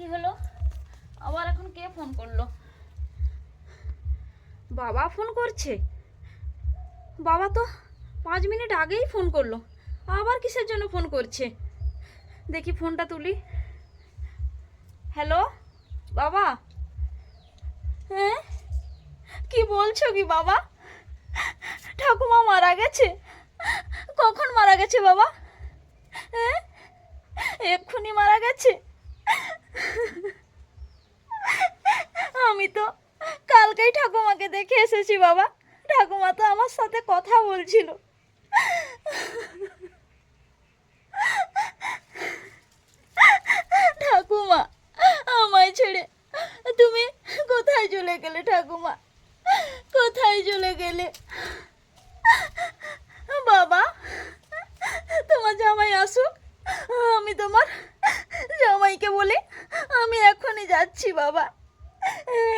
কি হলো? আবার এখন কে ফোন করল? বাবা ফোন করছে? বাবা তো পাঁচ মিনিট আগেই ফোন করল। আবার কিসের জন্য ফোন করছে? দেখি ফোনটা তুলি। হ্যালো বাবা? হ্যাঁ? কি বলছো কি বাবা? ঠাকুমা মারা গেছে। কখন মারা গেছে বাবা? হ্যাঁ? এক্ষুনি মারা গেছে? আমি তো কালকেই ঠাকুমাকে দেখে এসেছি বাবা। ঠাকুমা তো আমার সাথে কথা বলছিল। ঠাকুমা, আমায় ছেড়ে তুমি কোথায় চলে গেলে ঠাকুমা? কোথায় চলে গেলে? বাবা, তোমার জামাই আসুক। আমি তোমার জামাইকে বলি এখনই যাচ্ছি, বাবা।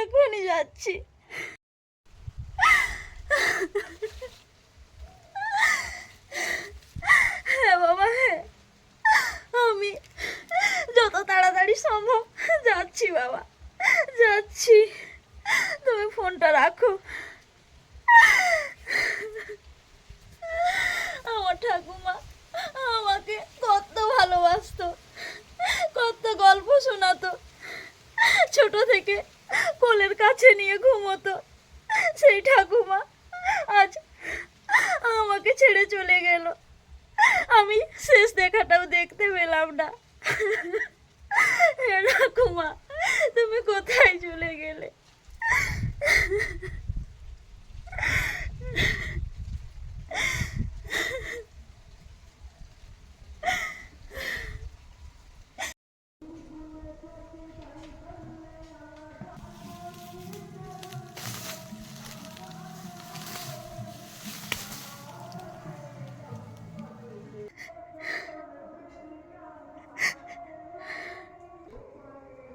এখনই যাচ্ছি। হ্যাঁ বাবা হ্যাঁ আমি যত তাড়াতাড়ি সম্ভব যাচ্ছি, বাবা। যাচ্ছি। তুমি ফোনটা রাখো। আমার ঠাকুমা আমাকে কত ভালোবাসতো। থেকে কোলের কাছে নিয়ে ঘুমোতো। সেই ঠাকুমা আজ আমাকে ছেড়ে চলে গেল। আমি শেষ দেখাটাও দেখতে পেলাম না।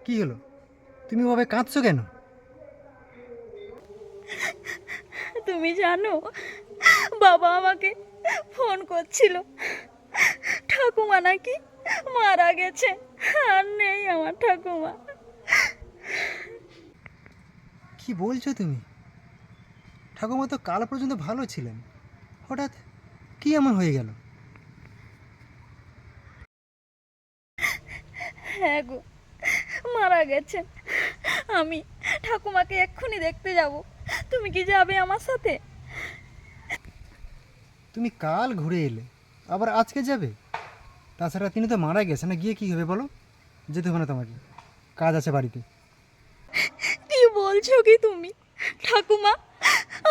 কি হলো? তুমি ওভাবে কাঁদছো কেন? তুমি জানো বাবা আমাকে ফোন করছিল। ঠাকুমা নাকি মারা গেছে আর নেই আমার ঠাকুমা। কি বলছো তুমি? ঠাকুমা তো কাল পর্যন্ত ভালো ছিলেন। হঠাৎ কি এমন হয়ে গেল? হ্যাঁ গো মারা গেছেন। আমি ঠাকুমাকে এক্ষুনি দেখতে যাব। তুমি কি যাবে আমার সাথে? তুমি কাল ঘুরে এলে আবার আজকে যাবে? তাছাড়া তিনি তো মারা গেছে না গিয়ে কি হবে বলো? যেতে হবে না তোমাকে। কাজ আছে বাড়িতে। কি বলছো কি তুমি? ঠাকুমা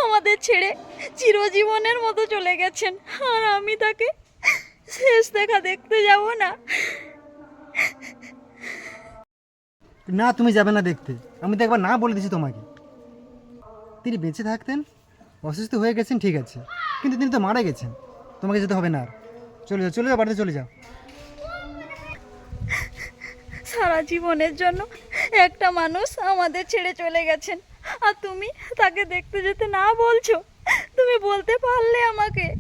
আমাদের ছেড়ে চিরজীবনের মতো চলে গেছেন আর আমি তাকে শেষ দেখা দেখতে যাব না। না, তুমি যাবে না দেখতে। আমি তো একবার না বলে দিছি তোমাকে। তিনি বেঁচে থাকতেন, অসুস্থ হয়ে গেছেন, ঠিক আছে। কিন্তু তিনি তো মারা গেছেন। তোমাকে যেতে হবে না আর। চলে যাও চলে যাও, বাড়িতে চলে যাও। সারা জীবনের জন্য একটা মানুষ আমাদের ছেড়ে চলে গেছেন। আর তুমি তাকে দেখতে যেতে না বলছো? তুমি বলতে পারলে আমাকে।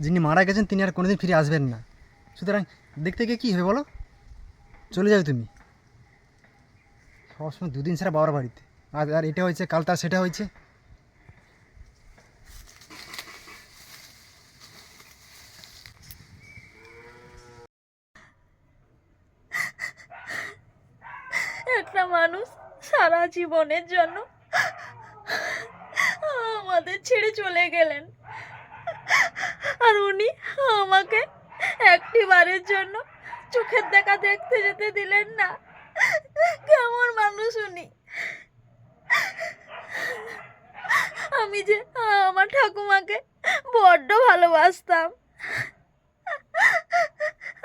যিনি মারা গেছেন, তিনি আর কোনোদিন ফিরে আসবেন না। সুতরাং দেখতে গিয়ে কী হবে বলো? চলে যাবে তুমি। সবসময় দুদিন ছাড়া বাবার বাড়িতে। আর আর এটা হয়েছে, কাল তার সেটা হয়েছে। একটা মানুষ সারা জীবনের জন্য আমাদের ছেড়ে চলে গেলেন। আর উনি আমাকে একটি বারের জন্য চোখের দেখা দেখতে যেতে দিলেন না। কেমন মানুষ উনি। আমি যে আমার ঠাকুমাকে বড্ড ভালোবাসতাম।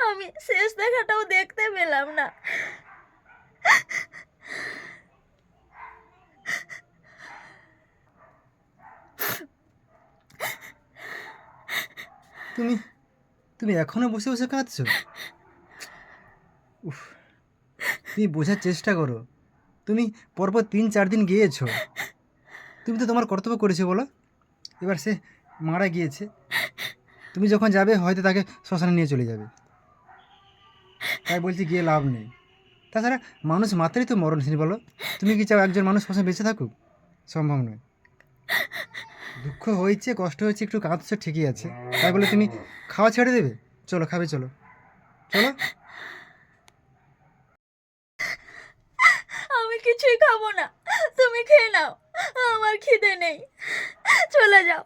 আমি শেষ দেখাটাও দেখতে পেলাম না। তুমি তুমি এখনও বসে বসে কাঁদছো? উফ, তুমি বোঝার চেষ্টা করো। তুমি পরপর তিন, চার দিন গিয়েছো। তুমি তো তোমার কর্তব্য করেছ, বলো। এবার সে মারা গিয়েছে। তুমি যখন যাবে, হয়তো তাকে শ্মশানে নিয়ে চলে যাবে। তাই বলছি, গিয়ে লাভ নেই। তাছাড়া মানুষ মাত্রই তো মরণশীল, বলো। তুমি কি চাও একজন মানুষ শ্মশানে বেঁচে থাকুক? সম্ভব নয়। দুঃখ হয়েছে কষ্ট হয়েছে একটু কাঁদছো ঠিকই আছে। তাই বলে তুমি খাওয়া ছেড়ে দেবে? চলো খাবে চলো। চলো। আমি কিছুই খাব না। তুমি খেয়ে নাও। আমার খিদে নেই। চলে যাও।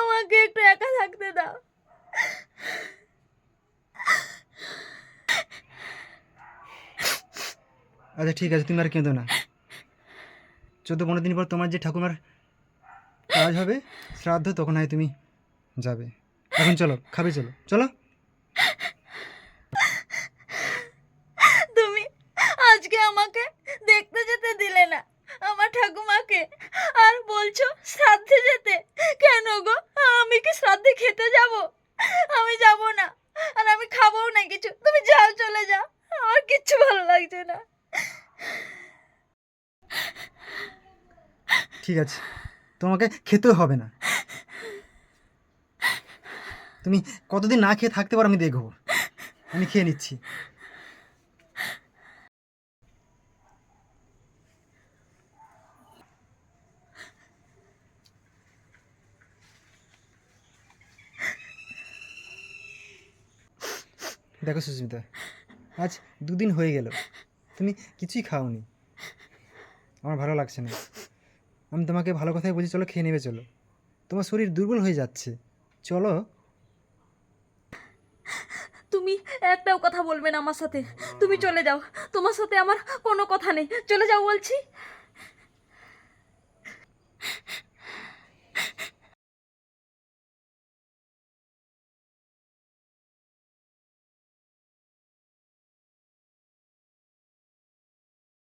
আমাকে একটু একা থাকতে দাও। আচ্ছা ঠিক আছে তুমি আর কেঁদো না। চোদ্দ পনেরো দিন পর তোমার যে ঠাকুমার কাজ হবে শ্রাদ্ধ তখন হয় তুমি যাবে। এখন চলো খাবে চলো চলো। তুমি আজকে আমাকে দেখতে যেতে দিলে না আমার ঠাকুমাকে। আর বলছো শ্রাদ্ধে যেতে কেন গো? আমি কি শ্রাদ্ধে খেতে যাব? আমি যাব না আর আমি খাব না কিছু। তুমি যাও চলে যাও আমার কিচ্ছু ভালো লাগছে না। ঠিক আছে। তোমাকে খেতেও হবে না। তুমি কতদিন না খেয়ে থাকতে পারো আমি দেখব। আমি খেয়ে নিচ্ছি। দেখো সুস্মিতা, আজ দুদিন হয়ে গেল। তুমি কিছুই খাওনি। আমার ভালো লাগছে না। আমি তোমাকে ভালো কথাই বলছি, চলো খেয়ে নেবে, চলো। তোমার শরীর দুর্বল হয়ে যাচ্ছে। চলো। তুমি একটাও কথা বলবে না আমার সাথে। তুমি চলে যাও। তোমার সাথে আমার কোনো কথা নেই। চলে যাও বলছি।